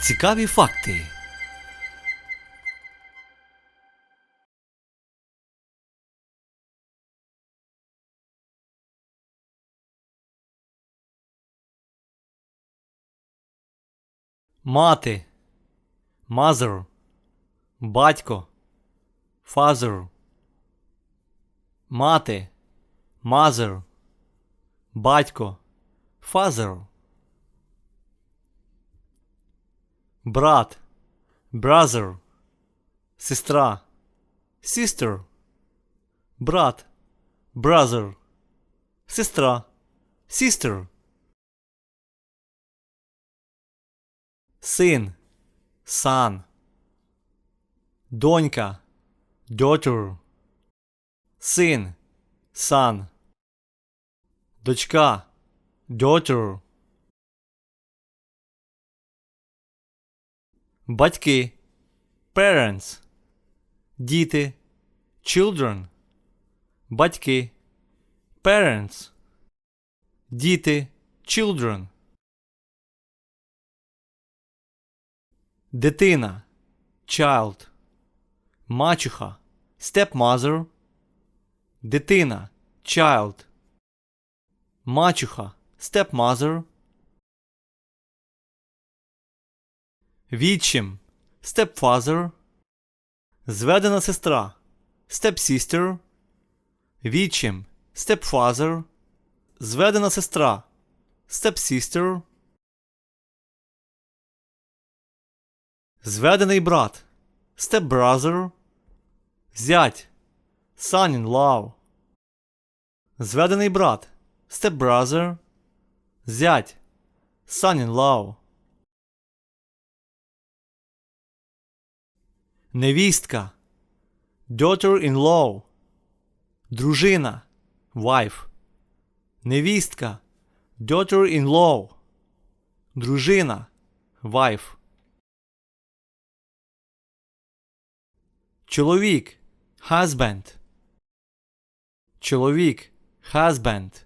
Цікаві факти. Мати. Mother. Батько. Father. Мати. Mother. Батько. Father. Брат. Brother. Сестра. Sister. Брат. Brother. Сестра. Sister. Син. Son. Донька. Daughter. Син. Son. Дочка. Daughter. Батьки. Parents. Діти. Children. Батьки. Parents. Діти. Children. Дитина. Child. Мачуха. Stepmother. Дитина. Child. Мачуха. Stepmother. Відчим. Stepfather. Зведена сестра. Stepsister. Відчим. Stepfather. Зведена сестра. Stepsister. Зведений брат. Stepbrother. Зять. Son-in-law. Зведений брат. Stepbrother. Зять. Son-in-law. Невістка. Daughter-in-law. Дружина. Wife. Невістка. Daughter-in-law. Дружина. Wife. Чоловік. Husband. Чоловік. Husband.